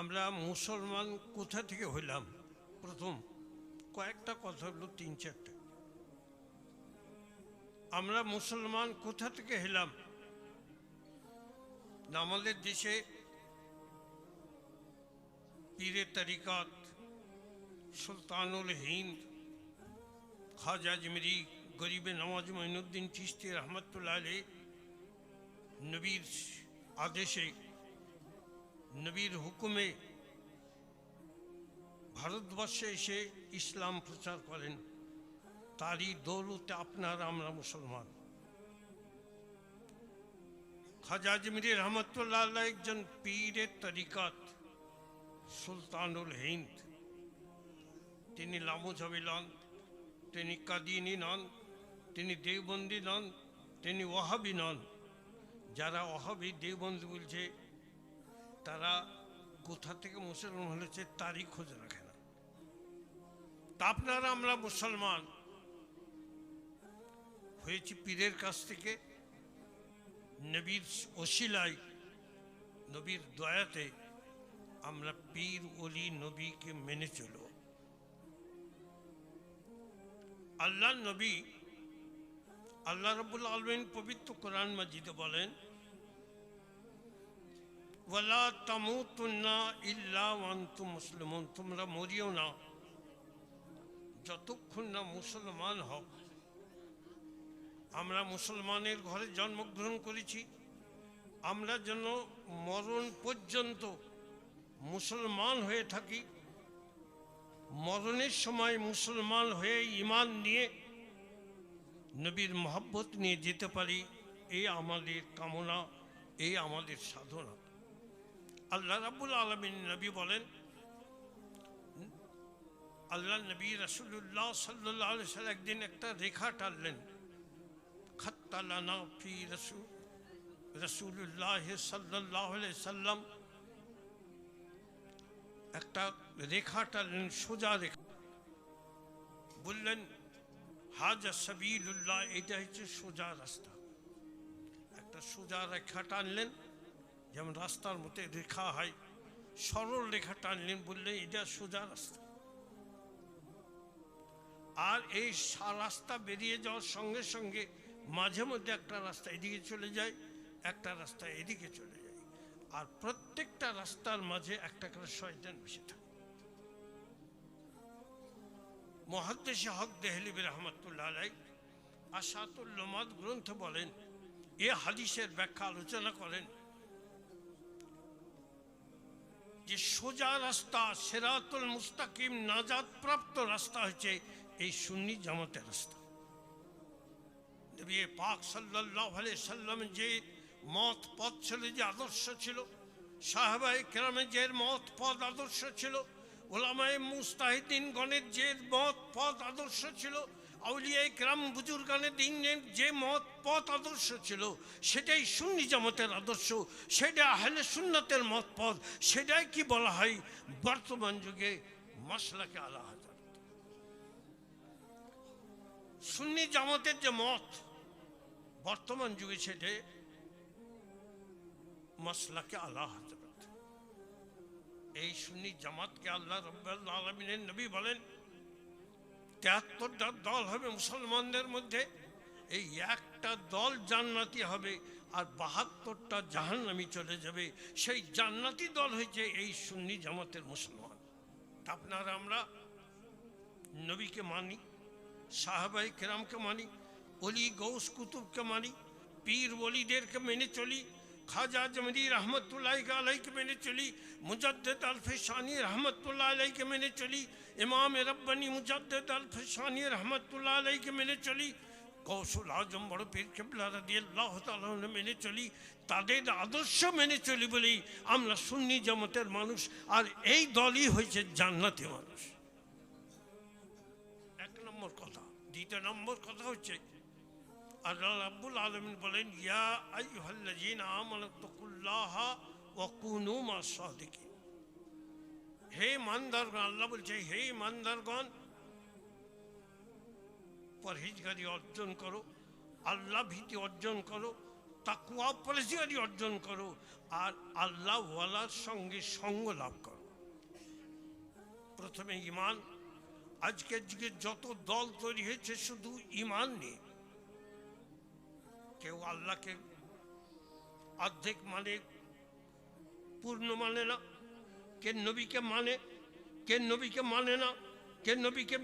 আমরা মুসলমান কোথা থেকে হইলাম? প্রথম, কয়েকটা কথা হলো, তিন, চারটে। আমরা মুসলমান কোথা থেকে হলাম আমাদের দেশে পীরে তরিকাত, সুলতানুল হিন্দ, খাজা আজমেরি, গরিবে নওয়াজ মঈনুদ্দিন চিস্তি রহমতুল্লাহ আলী নবীর আদেশে নবীর হুকুমে ভারতবর্ষে এসে ইসলাম প্রচার করেন। তারই দৌলতে আপনার আমরা মুসলমান। খাজা আজমিরি রহমতুল্লাহ একজন পীরের তরিকাত, সুলতানুল হিন্দ। তিনি লামুঝবি নন তিনি কাদিনী নন, তিনি দেওবন্দি নন, তিনি ওহাবি নন। যারা ওহাবি দেওবন্দি বলছে তারা কোথা থেকে মুসলমান হয়েছে তারই খোঁজ রাখে না। তা আপনারা আমরা মুসলমান। হয়েছি পীরের কাছ থেকে নবীর ওসিলায় নবীর দয়াতে আমরা পীর অলি নবীকে মেনে চলো আল্লাহ নবী, আল্লাহ রবুল আলমিন পবিত্র কোরআন মাজিদে বলেন ওয়ালা তামুতুন্না ইল্লা ওয়ান্তু মুসলিমুন তোমরা মরিও না যতক্ষণ না মুসলমান হও আমরা মুসলমানের ঘরে জন্মগ্রহণ করেছি আমরা যেন মরণ পর্যন্ত মুসলমান হয়ে থাকি মরণের সময় মুসলমান হয়ে ইমান নিয়ে নবীর মহব্বত নিয়ে যেতে পারি এই আমাদের কামনা এই আমাদের সাধনা আল্লাহ রাবুল আলমিন নবী বলেন আল্লাহ নবী রসুল্লাহ সাল্লাহ সাল একদিন একটা রেখা টানলেন। খত্তালানা ফি রসুল রসুল্লাহ সাল্লাহ সাল্লাম একটা রেখা টানলেন, সোজা রেখা। বললেন, হাজা সাবিল্লাহ এটা হচ্ছে সোজা রাস্তা। একটা সোজা রেখা টানলেন যেমন রাস্তার মধ্যে রেখা হয়, সরল রেখা টানলেন বললেন, এটা সোজা রাস্তা। আর এই রাস্তা বেরিয়ে যাওয়ার সঙ্গে সঙ্গে মাঝে মধ্যে একটা রাস্তা এদিকে চলে যায়, একটা রাস্তা এদিকে চলে যায়। আর প্রত্যেকটা রাস্তার মাঝে একটা করে শয়তান বসে থাকে। মহাদ্দেশে হক দেহলিবি রহমতুল্লাহ আলাই আশাতুল্লমাদ গ্রন্থ বলেন, এ হাদিসের ব্যাখ্যা আলোচনা করেন যে সোজা রাস্তা সেরাতুল মুস্তাকিম নাজাদ প্রাপ্ত রাস্তা হচ্ছে এই সুন্নি জামাতের রাস্তা। পাক সাল্লাহ সাল্লাম যে মত পথ ছিল, যে আদর্শ ছিল সাহাবাই কেরামে যে মত পদ আদর্শ ছিল, ওলামায় মুস্তাহিদিন গণের যে মত পথ আদর্শ ছিল আউলিয়াই কেরাম বুজুর্গানের দিনের যে মত পথ আদর্শ ছিল, সেটাই সুন্নি জামাতের আদর্শ, সেটা আহলে সুন্নাতের মত পথ সেটাই কি বলা হয় বর্তমান যুগে মশলাকে আলা হাজার। সুন্নি জামাতের যে মত, বর্তমান যুগে সেটে মশলাকে আল্লাহ হজরত এই সুন্নি জামাতকে আল্লাহ রব্বাল আলমিনের নবী বলেন তেহাত্তরটা দল হবে মুসলমানদের মধ্যে এই একটা দল জান্নাতি হবে আর বাহাত্তরটা জাহান্নামি চলে যাবে। সেই জান্নাতি দল হয়েছে এই সুন্নি জামাতের মুসলমান। আপনারা আমরা নবীকে মানি সাহাবাই কেরামকে মানি অলি গৌস কুতুবকে মানি, পীর ওলিদেরকে মেনে চলি, খাজা জমরি রহমতুল্লাহ আলাইকে মেনে চলি, মুজদ্দদ আলফেশানি রহমতুল্লাহ আলাইকে মেনে চলি, ইমাম রব্বানি মুজদ্দদ আলফেশানি রহমতুল্লাহ আলাইকে মেনে চলি কৌশল আজম বড় পীর কেবলা রাদি আল্লাহ তাআলা মেনে চলি, তাদের আদর্শ মেনে চলি বলেই আমরা সুন্নি জামাতের মানুষ, আর এই দলই হয়েছে জান্নাতি মানুষ। এক নম্বর কথা। দ্বিতীয় নম্বর কথা হচ্ছে, আল্লাহ রাব্বুল আলমিন বলেন, ইয়া আইয়ুহাল্লাযীন আমানু তাকুল্লাহা ওয়া কুনু মাস সাদিকিন। হে ইমানদারগণ, আল্লাহ বলছে, হে ইমানদারগণ পরহেজগারি অর্জন করো, আল্লাহ ভীতি অর্জন করো তাকুয়া পরেজিয়ারি অর্জন করো, আর আল্লাহ ওয়ালার সঙ্গে সঙ্গ লাভ করো। প্রথমে ইমান আজকের যুগে যত দল তৈরি হয়েছে শুধু ইমান নিয়ে। কেউ আল্লাহকে অর্ধেক মানে পূর্ণ মানে না, কে নবীকে মানে কে নবীকে মানে না, কে নবীকে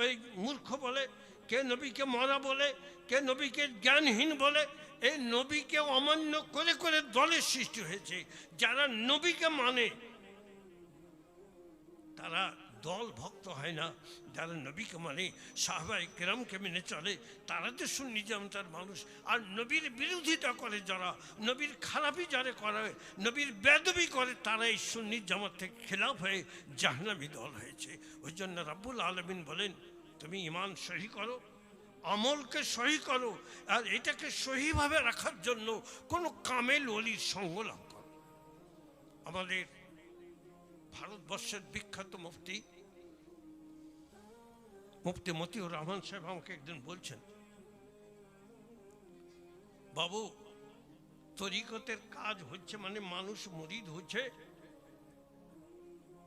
ওই মূর্খ বলে কে নবীকে মরা বলে, কে নবীকে জ্ঞানহীন বলে এই নবীকে অমান্য করে করে দলের সৃষ্টি হয়েছে। যারা নবীকে মানে তারা দল ভক্ত হয় না। যারা নবীকে মানে সাহবাই কেরামকে মেনে চলে, তারা তো সুন্নি তার মানুষ। আর নবীর বিরোধিতা করে যারা, নবীর খারাপই যারা করে, নবীর বেদবি করে তারা এই সুন্নি জামাত থেকে খেলাফ হয়ে জাহনাবি দল হয়েছে। ওই জন্য রাব্বুল আলমিন বলেন তুমি ইমান সহি করো, আমলকে সহি করো, আর এটাকে সহিভাবে রাখার জন্য কোনো কামেল অলির সঙ্গ লাভ করো। আমাদের ভারতবর্ষের বিখ্যাত মুফতি মুফতি মতিউর রহমান সাহেব আমাকে একদিন বলছেন, বাবু, তরিকতের কাজ হচ্ছে মানে মানুষ মরিদ হচ্ছে?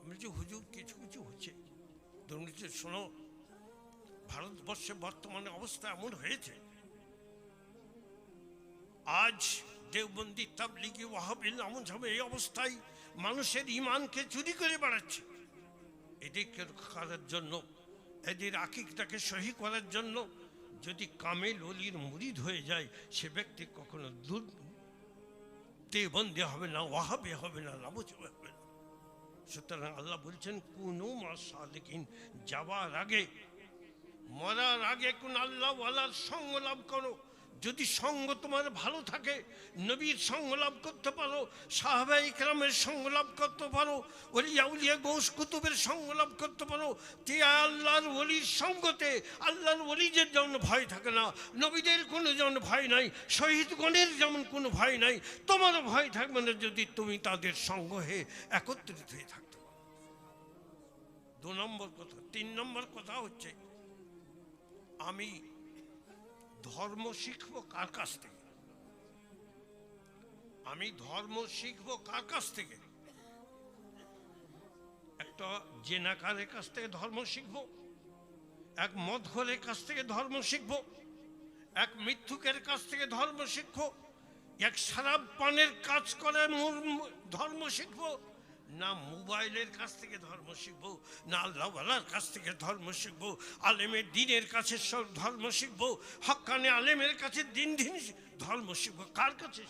আমি হুজুর, কিছু কিছু হচ্ছে। দুর্নীতি, শোনো ভারতবর্ষে বর্তমানে অবস্থা এমন হয়েছে। আজ দেওবন্দি তাবলিগি ওয়াহাবিল এমন হবে এই অবস্থায় মানুষের ইমানকে চুরি করে বেড়াচ্ছে। এদেরকে করার জন্য, এদের আকিকটাকে সহি করার জন্য যদি কামেল অলির মুরিদ হয়ে যায়, সে ব্যক্তি কখনো দূর দেবন্দে হবে না, ওয়াহাবে হবে না লাবচ হবে না। সুতরাং আল্লাহ বলছেন, কোনো মা সালেকিন, যাওয়ার আগে মরার আগে কোন আল্লাহ ওয়ালার সঙ্গ লাভ করো। যদি সঙ্গ তোমার ভালো থাকে, নবীর সঙ্গ লাভ করতে পারো সাহাবাই ইকরামের সঙ্গ লাভ করতে পারো, ওলিয়া উলিয়া গৌস কুতুবের সঙ্গ লাভ করতে পারো তে আল্লাহর ওলির সঙ্গতে আল্লাহর ওলিদের যেমন ভয় থাকে না, নবীদের কোনো যেমন ভয় নাই, শহীদগণের যেমন কোনো ভয় নাই তোমারও ভয় থাকবে না যদি তুমি তাদের সঙ্গ হয়ে একত্রিত হয়ে থাকতে পারো। দু নম্বর কথা, তিন নম্বর কথা হচ্ছে আমি ধর্ম শিখব কার কাছ থেকে? আমি ধর্ম শিখব কার কাছ থেকে? একটা জেনাকারের কাছ থেকে ধর্ম শিখব, এক মদঘরের কাছ থেকে ধর্ম শিখব, এক মিথ্যুকের কাছ থেকে ধর্ম শিখব, এক সারাপ পানের কাজ করে ধর্ম শিখব না মোবাইলের কাছ থেকে ধর্ম শিখব, না আল্লাহওয়ালার কাছ থেকে ধর্ম শিখব, আলেমের দিনের কাছে ধর্ম শিখব হক্কানে আলেমের কাছে দিন দিন ধর্ম শিখব। কার কাছে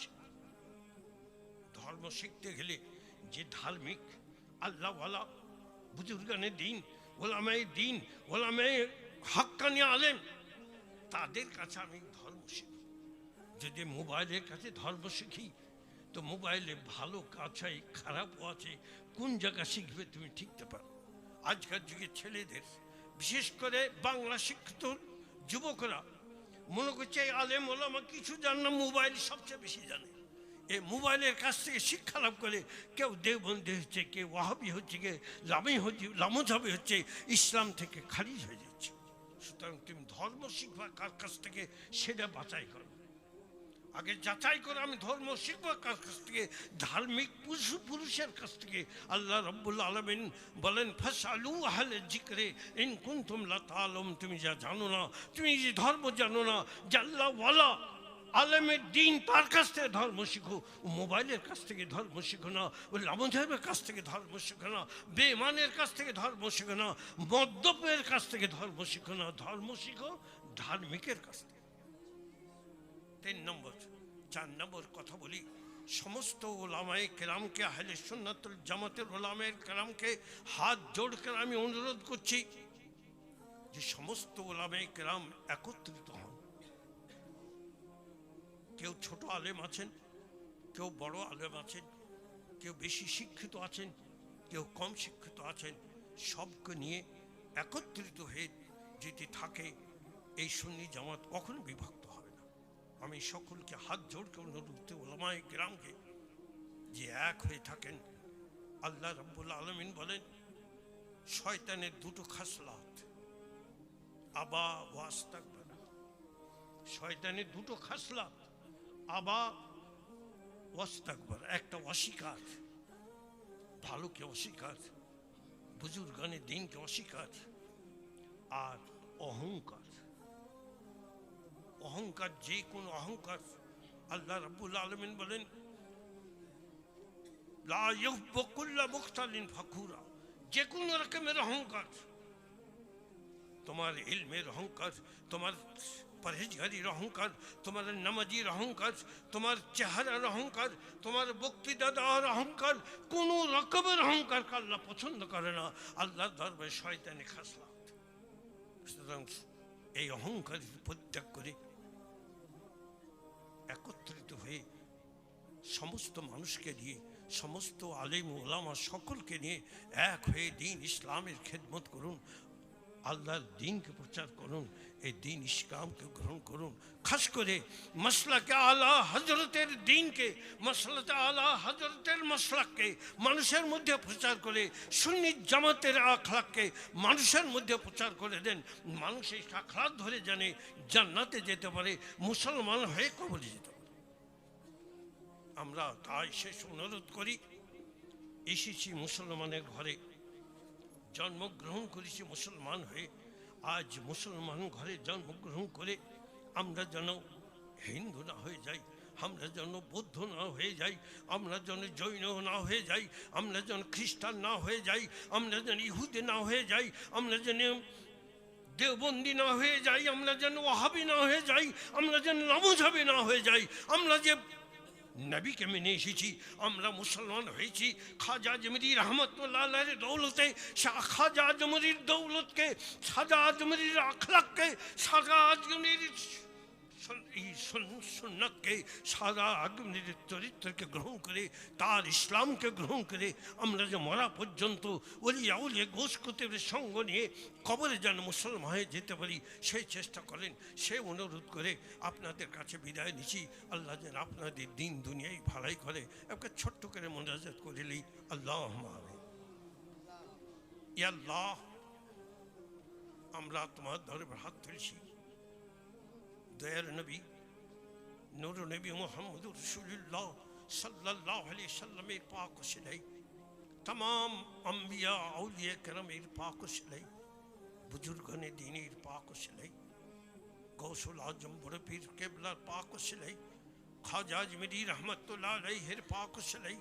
ধর্ম শিখতে গেলে যে ধার্মিক আল্লাহওয়ালা বুজুর্গানের দিন ওলামাই দিন ওলামাই হক্কানি আলেম, তাদের কাছে আমি ধর্ম শিখব। যদি মোবাইলের কাছে ধর্ম শিখি তো মোবাইলে ভালো কাছাই খারাপও আছে। কোন জায়গা শিখবে তুমি ঠিকতে পারো। আজকাল যুগে ছেলেদের, বিশেষ করে বাংলা শিক্ষিত যুবকরা, মনে করছে আলেম ওলামা কিছু জানে না, মোবাইল সবচেয়ে বেশি জানে। এই মোবাইলের কাছ থেকে শিক্ষা লাভ করে কেউ দেববন্দি হচ্ছে, কেউ ওয়াহাবি হচ্ছে কে লামি হচ্ছে লামজাবি হচ্ছে, ইসলাম থেকে খারিজ হয়ে যাচ্ছে। সুতরাং তুমি ধর্ম শিখবা, কার কাছ থেকে সেটা বাছাই করো। আগে যাচাই করে আমি ধর্ম শিখব কার কাছ থেকে? ধার্মিক পুরুষ, পুরুষের কাছ থেকে। আল্লাহ রব্বুল আলমিন বলেন, ফাসালু আহলে জিক্রে ইন কুনতুম লা তাআলাম তুমি যা জানো না, তুমি যে ধর্ম জানো না জাল্লা ওয়ালা আলেমের দিন তার কাছ থেকে ধর্ম শিখো। মোবাইলের কাছ থেকে ধর্ম শিখো না ও লামধর্মের কাছ থেকে ধর্ম শিখো না বেমানের কাছ থেকে ধর্ম শিখো না, মদ্যপের কাছ থেকে ধর্ম শিখো না। ধর্ম শিখো ধার্মিকের কাছ থেকে। তিন নম্বর, চার নম্বর কথা বলি। সমস্ত ওলামায় কেরামকে, আহলে সুন্নাতুল জামাতের ওলামায়ের কেরামকে হাত জোড় করে আমি অনুরোধ করছি যে সমস্ত ওলামায় কেরাম একত্রিত হন। কেউ ছোট আলেম আছেন, কেউ বড় আলেম আছেন, কেউ বেশি শিক্ষিত আছেন, কেউ কম শিক্ষিত আছেন, সবকে নিয়ে একত্রিত হয়ে যদি থাকে, এই সুন্নি জামাত কখনো বিভক্ত আমি সকলকে হাত জোড় করে অনুরোধ ওলামায় গ্রামকে যে এক হয়ে থাকেন। আল্লাহ রব্বুল আলমিন বলেন, শয়তানের দুটো খাসলাত। আবা ওয়াস্তাক শয়তানের দুটো খাসলাত, আবা ওয়াস্তাকবার একটা অস্বীকার, ভালোকে অস্বীকার বুজুর্গানের দিনকে অস্বীকার, আর অহংকার। অহংকার, যে কোন অহংকার, আল্লাহ রাব্বুল আলমিন বলেন মুখতালিন ফাখুরা যে কোনো রকমের অহংকার, তোমার ইলমের অহংকার, তোমার পরহেজগারির অহংকার, তোমার নামাজির অহংকার, তোমার চেহারার অহংকার, তোমার বক্তৃতা দেওয়ার অহংকার, কোনো রকমের অহংকার আল্লাহ পছন্দ করে না। আল্লাহর দরবারে শয়তানে খাসলাত। সুতরাং এই অহংকার পরিত্যাগ করে একত্রিত হয়ে সমস্ত মানুষকে নিয়ে, সমস্ত আলিম ওলামা সকলকে নিয়ে এক হয়ে দিন ইসলামের খেদমত করুন। আল্লাহর দিনকে প্রচার করুন, এই দিন ইসলামকে গ্রহণ করুন। খাস করে মশলাকে আলা হজরতের দিনকে মশলাতে আলা হজরতের মশলাককে মানুষের মধ্যে প্রচার করে, সুন্নি জামাতের আখলাককে মানুষের মধ্যে প্রচার করে দেন। মানুষ এই আখলাক ধরে জানে, জান্নাতে যেতে পারে, মুসলমান হয়ে কবরে যেতে পারে। আমরা তাই শেষ অনুরোধ করি, এসেছি মুসলমানের ঘরে। জন্মগ্রহণ করেছি মুসলমান হয়ে, আজ মুসলমান ঘরে জন্মগ্রহণ করে আমরা যেন হিন্দু না হয়ে যাই, আমরা যেন বৌদ্ধ না হয়ে যাই, আমরা যেন জৈন না হয়ে যাই, আমরা যেন খ্রিস্টান না হয়ে যাই, আমরা যেন ইহুদে না হয়ে যাই, আমরা যেন দেওবন্দি না হয়ে যাই, আমরা যেন ওহাবি না হয়ে যাই, আমরা যেন নামুঝাবি না হয়ে যাই, আমরা যে নবীকে মেনে এসেছি আমরা মুসলমান হয়েছি খাজা জমরি রহমতুল্লাহের দৌলতে শাহ খাজা জমরির দৌলতকে সাজা আজমরির আখলাককে সাজা আজমরির এই সারা আগুনের চরিত্রকে গ্রহণ করে তার ইসলামকে গ্রহণ করে আমরা যে মরা পর্যন্ত ওলি আউলিয়া গোসকুতের সঙ্গ নিয়ে কবরে যেন মুসলমান হয়ে যেতে পারি সেই চেষ্টা করেন সে অনুরোধ করে আপনাদের কাছে বিদায় নিচ্ছি আল্লাহ যেন আপনাদের দিন দুনিয়ায় ভালাই করে একটা ছোট্ট করে মোনাজাত করিলেই আল্লাহ আল্লাহ আমরা তোমার ধরে হাত তুলছি দয়ার নবী নুর নবী মোহাম্মদ রসুল্লাহ সাল্লাহ আলি সাল্লামের পাক সিলাই তমাম আম্বিয়া আউলিয়া করমের পাক সিলাই বুজুর্গনে দিনের পাক সিলাই গৌসুল আজম বড় পীর কেবলার পাক সিলাই খাজা আজমেরি রহমতুল্লাহ আলাইহের পাক সিলাই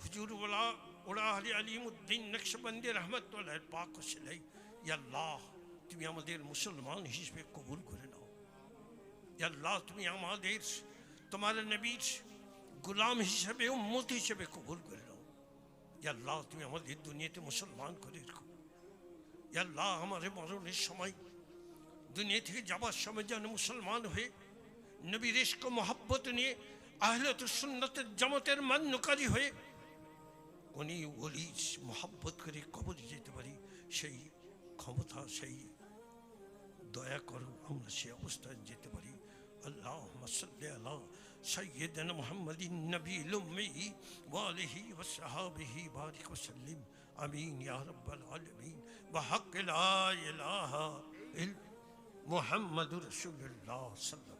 হুজুর ওলা ওরা আলী আলিমুদ্দিন নকশবন্দি রহমতুল্লাহ পাক সিলাই আল্লাহ তুমি আমাদের মুসলমান হিসেবে কবুল করে নাও ইয়া আল্লাহ, তুমি আমাদের, তোমার নবীর গোলাম হিসেবে, উম্মত হিসেবে কবুল করে নাও। আল্লাহ, তুমি আমাদের দুনিয়াতে মুসলমান করে রাখো। আল্লাহ আমাদের মরণের সময়, দুনিয়া থেকে যাবার সময় যেন মুসলমান হয়ে, নবীর ইস্ক মহাব্বত নিয়ে আহলত সুন্নতের জামাতের মান্যকারী হয়ে, উনি ওলি মহাব্বত করে কবরে যেতে পারি, সেই ক্ষমতা, সেই দয়া করো, আমরা সে অবস্থায় যেতে পারি। اللهم صل على سيدنا محمد النبي الأمي وآله وصحابه. بارك وسلم. أمين يا رب العالمين. بحق لا إله إلا محمد رسول الله صلى الله عليه وسلم.